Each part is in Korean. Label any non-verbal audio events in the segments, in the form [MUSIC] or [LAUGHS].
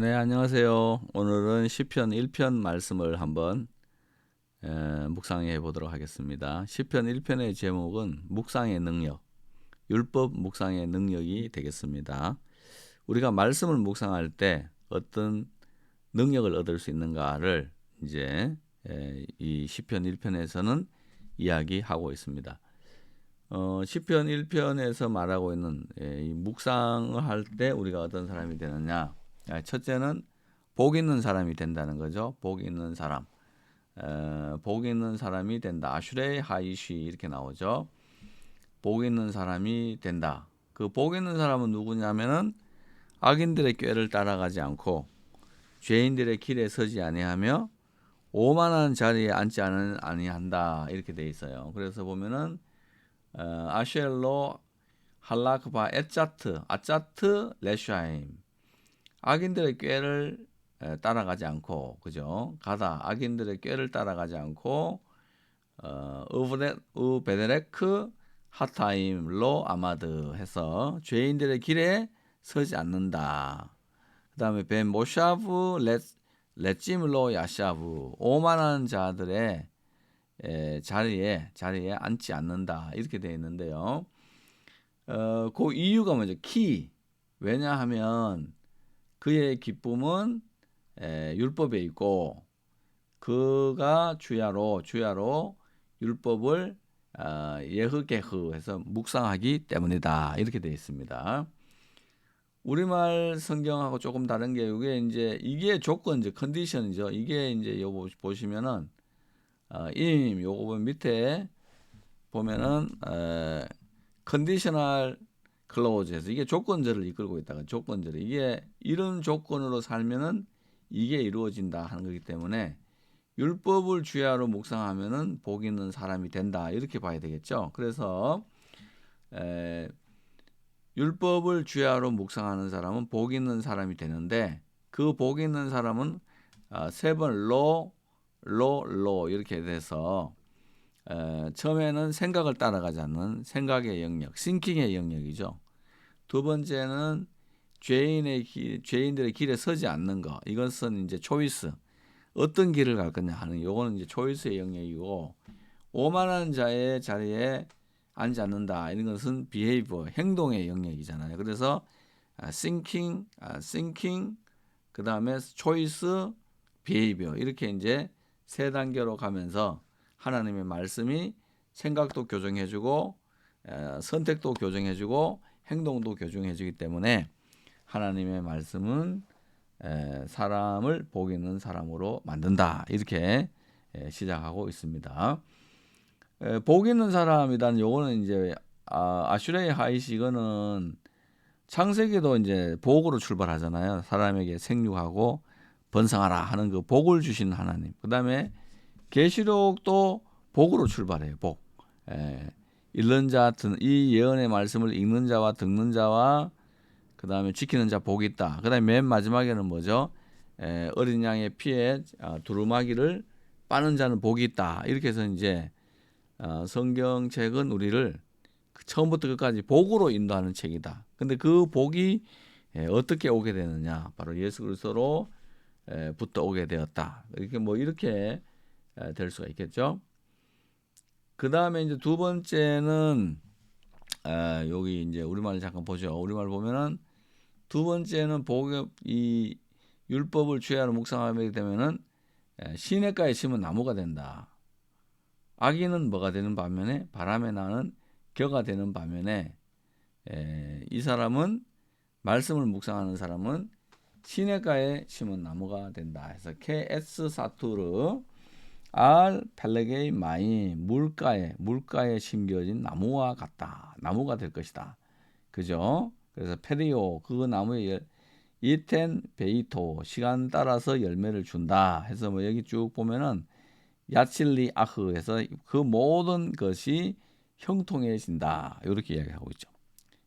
네, 안녕하세요. 오늘은 시편 1편 말씀을 한번 에, 묵상해 보도록 하겠습니다. 시편 1편의 제목은 묵상의 능력, 율법 묵상의 능력이 되겠습니다. 우리가 말씀을 묵상할 때 어떤 능력을 얻을 수 있는가를 이제 에, 이 시편 1편에서는 이야기하고 있습니다. 어, 시편 1편에서 말하고 있는 에, 이 묵상을 할 때 우리가 어떤 사람이 되느냐? 아, 첫째는 복 있는 사람이 된다는 거죠. 복 있는 사람. 에, 복 있는 사람이 된다. 아슈레이 하이쉬 이렇게 나오죠. 복 있는 사람이 된다. 그 복 있는 사람은 누구냐면은 악인들의 꾀를 따라가지 않고 죄인들의 길에 서지 아니하며 오만한 자리에 앉지 않은 아니한다 이렇게 돼 있어요. 그래서 보면은 어, 아쉘로 할라크바 에짜트 아짜트 레샤임 악인들의 꾀를 따라가지 않고 그죠 가다 악인들의 꾀를 따라가지 않고 어, 우브레 우베데레크 하타임 로 아마드 해서 죄인들의 길에 서지 않는다. 그 다음에 벤 모샤브 레 레찜로 야샤브 오만한 자들의 에, 자리에 자리에 앉지 않는다 이렇게 되어 있는데요. 어, 그 이유가 뭐죠? 키 왜냐하면 그의 기쁨은 에, 율법에 있고 그가 주야로 주야로 율법을 어, 예흐게흐 해서 묵상하기 때문이다 이렇게 되어 있습니다. 우리말 성경하고 조금 다른 게 이게 이제 이게 조건이죠 컨디션이죠. 이게 이제 요 보시면은 어, 임 요거 밑에 보면은 에, 컨디셔널 클로즈에서 이게 조건절을 이끌고 있다가 조건절 이게 이런 조건으로 살면은 이게 이루어진다 하는 거기 때문에 율법을 주야로 묵상하면은 복 있는 사람이 된다 이렇게 봐야 되겠죠. 그래서 에, 율법을 주야로 묵상하는 사람은 복 있는 사람이 되는데 그 복 있는 사람은 어, 세번 로, 로, 로 이렇게 돼서 에, 처음에는 생각을 따라가지 않는 생각의 영역, 싱킹의 영역이죠. 두 번째는 죄인의 길, 죄인들의 길에 서지 않는 거. 이것은 이제 초이스. 어떤 길을 갈 거냐 하는 요거는 이제 초이스의 영역이고 오만한 자의 자리에 앉지 않는다. 이런 것은 비헤이버 행동의 영역이잖아요. 그래서 아, thinking, 아, thinking 그 다음에 choice, behavior 이렇게 이제 세 단계로 가면서 하나님의 말씀이 생각도 교정해주고 선택도 교정해주고 행동도 교정해주기 때문에 하나님의 말씀은 사람을 복 있는 사람으로 만든다 이렇게 시작하고 있습니다. 복 있는 사람이란 요거는 이제 아, 슈레이 하이시 이거는 창세기도 이제 복으로 출발하잖아요. 사람에게 생육하고 번성하라 하는 그 복을 주신 하나님. 그다음에 계시록도 복으로 출발해요. 복. 에, 읽는 자, 이 예언의 말씀을 읽는 자와 듣는 자와 그 다음에 지키는 자 복이 있다. 그 다음에 맨 마지막에는 뭐죠? 에, 어린 양의 피에 아, 두루마기를 빠는 자는 복이 있다. 이렇게 해서 이제 어, 성경책은 우리를 그 처음부터 끝까지 복으로 인도하는 책이다. 근데 그 복이 에, 어떻게 오게 되느냐? 바로 예수 그리스도로 에, 붙어 오게 되었다. 이렇게 뭐 이렇게 될 수가 있겠죠. 그 다음에 이제 두 번째는 아, 여기 이제 우리말 잠깐 보죠. 우리말 보면은 두 번째는 복음 이 율법을 주야로 묵상하게 되면은 시냇가에 심은 나무가 된다. 아기는 뭐가 되는 반면에 바람에 나는 겨가 되는 반면에 에, 이 사람은 말씀을 묵상하는 사람은 시냇가에 심은 나무가 된다. 해서 KS 사투르 알 펠레게이 마이 물가에 물가에 심겨진 나무와 같다. 나무가 될 것이다. 그죠? 그래서 페리오 그 나무의 이텐 베이토 시간 따라서 열매를 준다. 해서 뭐 여기 쭉 보면은 야칠리 아흐 해서 그 모든 것이 형통해진다. 이렇게 이야기하고 있죠.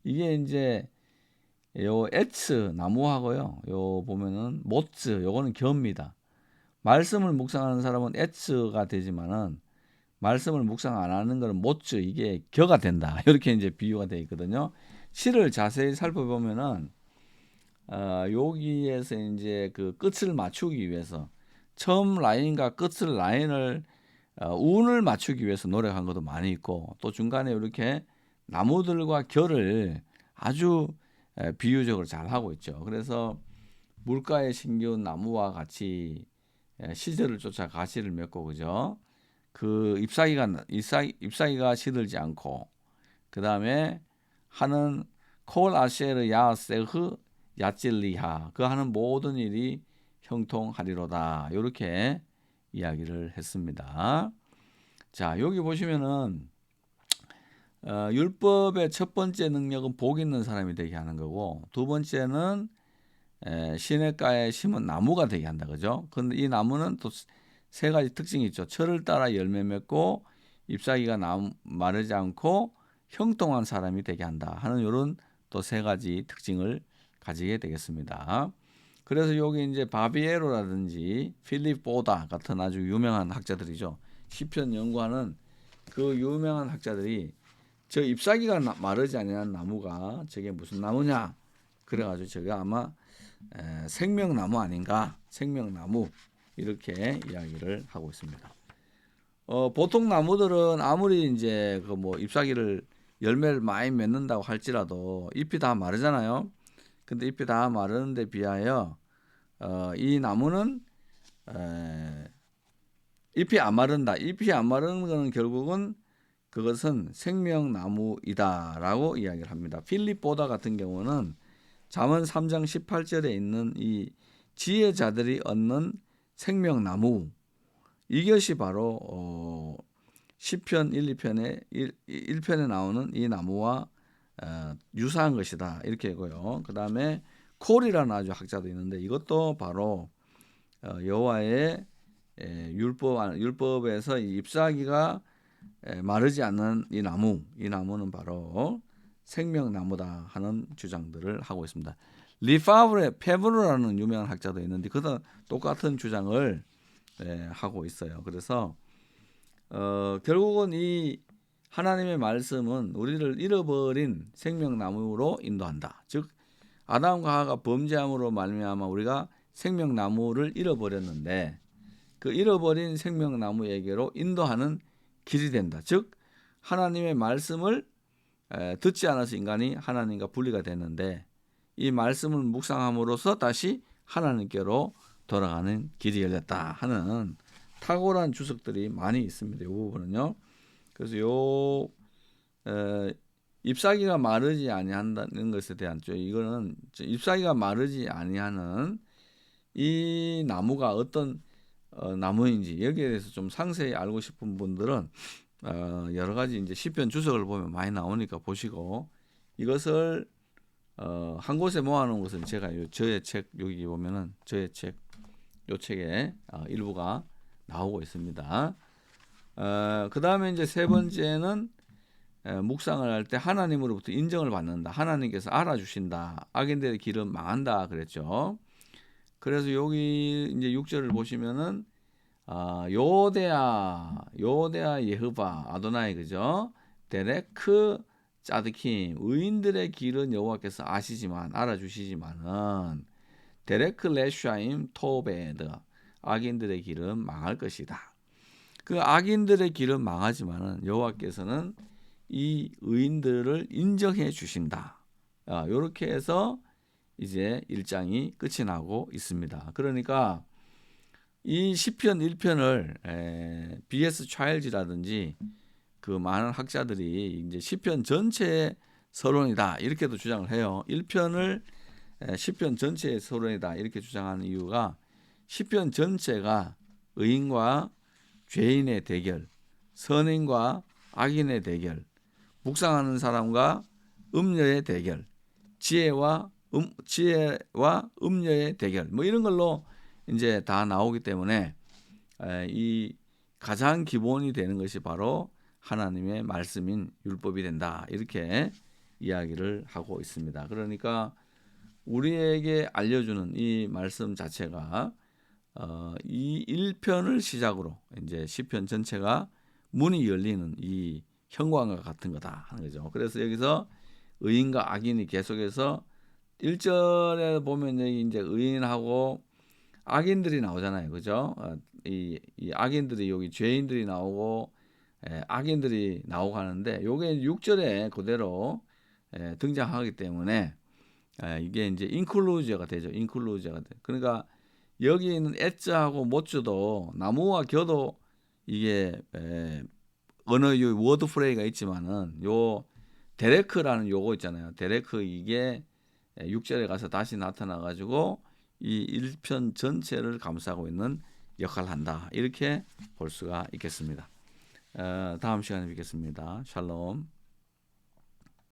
이게 이제 요 에츠 나무하고요. 요 보면은 모츠 요거는 겨입니다. 말씀을 묵상하는 사람은 에츠가 되지만은 말씀을 묵상 안 하는 것은 모츠 이게 겨가 된다. [LAUGHS] 이렇게 이제 비유가 되어 있거든요. 시를 자세히 살펴보면은 어, 여기에서 이제 그 끝을 맞추기 위해서 처음 라인과 끝을 라인을 어, 운을 맞추기 위해서 노력한 것도 많이 있고 또 중간에 이렇게 나무들과 결을 아주 에, 비유적으로 잘 하고 있죠. 그래서 물가에 심겨운 나무와 같이 에, 시절을 쫓아 가시를 맺고 그죠. 그 잎사귀가 잎사귀, 잎사귀가 시들지 않고 그 다음에 하는 콜 아셰르 야세흐 야찔리하 그 하는 모든 일이 형통하리로다 이렇게 이야기를 했습니다. 자 여기 보시면은 어, 율법의 첫 번째 능력은 복 있는 사람이 되게 하는 거고 두 번째는 에, 시냇가에 심은 나무가 되게 한다 그죠? 근데 이 나무는 또 세 가지 특징이 있죠. 철을 따라 열매 맺고 잎사귀가 나, 마르지 않고 형통한 사람이 되게 한다 하는 이런 또 세 가지 특징을 가지게 되겠습니다. 그래서 여기 이제 바비에로라든지 필립 보다 같은 아주 유명한 학자들이죠. 시편 연구하는 그 유명한 학자들이 저 잎사귀가 나, 마르지 않는 나무가 저게 무슨 나무냐? 그래가지고 저게 아마 에, 생명나무 아닌가? 생명나무 이렇게 이야기를 하고 있습니다. 어, 보통 나무들은 아무리 이제 그 뭐 잎사귀를 열매를 많이 맺는다고 할지라도 잎이 다 마르잖아요. 근데 잎이 다 마르는데 비하여 어, 이 나무는 에, 잎이 안 마른다. 잎이 안 마르는 것은 결국은 그것은 생명나무이다라고 이야기를 합니다. 필립 보다 같은 경우는 잠언 3장 18절에 있는 이 지혜자들이 얻는 생명나무. 이것이 바로 어, 시편 1, 2편에 1, 1편에 나오는 이 나무와 어, 유사한 것이다. 이렇게고요. 그 다음에 콜이라는 아주 학자도 있는데 이것도 바로 어, 여호와의 에, 율법 율법에서 이 잎사귀가 에, 마르지 않는 이 나무. 이 나무는 바로 생명나무다 하는 주장들을 하고 있습니다. 리파브레 페브르라는 유명한 학자도 있는데 그도 똑같은 주장을 에, 하고 있어요. 그래서 어, 결국은 이 하나님의 말씀은 우리를 잃어버린 생명나무로 인도한다. 즉 아담과 하와가 범죄함으로 말미암아 우리가 생명나무를 잃어버렸는데 그 잃어버린 생명나무에게로 인도하는 길이 된다. 즉 하나님의 말씀을 에, 듣지 않아서 인간이 하나님과 분리가 됐는데 이 말씀을 묵상함으로써 다시 하나님께로 돌아가는 길이 열렸다 하는 탁월한 주석들이 많이 있습니다. 이 부분은요. 그래서 요 에, 잎사귀가 마르지 아니한다는 것에 대한 저 이거는 잎사귀가 마르지 아니하는 이 나무가 어떤 어, 나무인지 여기에 대해서 좀 상세히 알고 싶은 분들은 어, 여러 가지 이제 시편 주석을 보면 많이 나오니까 보시고 이것을 어, 한 곳에 모아놓은 것은 제가 요 저의 책 여기 보면은 저의 책 요 책에 어, 일부가 나오고 있습니다. 어, 그 다음에 이제 세 번째는 에, 묵상을 할 때 하나님으로부터 인정을 받는다. 하나님께서 알아주신다. 악인들의 길은 망한다. 그랬죠. 그래서 여기 이제 6절을 보시면은 아, 요데아 요데아 예흐바 아도나이 그죠? 데레크 짜드킴 의인들의 길은 여호와께서 아시지만 알아주시지만은 데레크 레슈아임 토베드 악인들의 길은 망할 것이다. 그 악인들의 길은 망하지만은 여호와께서는 이 의인들을 인정해 주신다. 아, 이렇게 해서 이제 1장이 끝이 나고 있습니다. 그러니까 이 시편 1편을 에, BS 차일즈라든지 그 많은 학자들이 이제 시편 전체의 서론이다 이렇게도 주장을 해요. 1편을 에, 시편 전체의 서론이다 이렇게 주장하는 이유가 시편 전체가 의인과 죄인의 대결, 선인과 악인의 대결, 묵상하는 사람과 음녀의 대결, 지혜와 음, 지혜와 음녀의 대결, 뭐 이런 걸로 이제 다 나오기 때문에 에, 이 가장 기본이 되는 것이 바로 하나님의 말씀인 율법이 된다 이렇게 이야기를 하고 있습니다. 그러니까 우리에게 알려주는 이 말씀 자체가 어, 이 1편을 시작으로 이제 시편 전체가 문이 열리는 이 현관과 같은 거다 하는 거죠. 그래서 여기서 의인과 악인이 계속해서 1절에 보면 여기 이제 의인하고 악인들이 나오잖아요. 그죠? 어, 이, 이 악인들이 여기 죄인들이 나오고 에, 악인들이 나오고 하는데 요게 6절에 그대로 에, 등장하기 때문에 에, 이게 이제 인클루즈가 되죠. 인클루즈가 돼. 그러니까 여기 있는 엣즈하고 모츠도 나무와 겨도 이게 에, 언어 요 워드 프레이가 있지만은 요 데레크라는 요거 있잖아요. 데레크 이게 6절에 가서 다시 나타나 가지고 이 1편 전체를 감싸고 있는 역할을 한다. 이렇게 볼 수가 있겠습니다. 어, 다음 시간에 뵙겠습니다. 샬롬.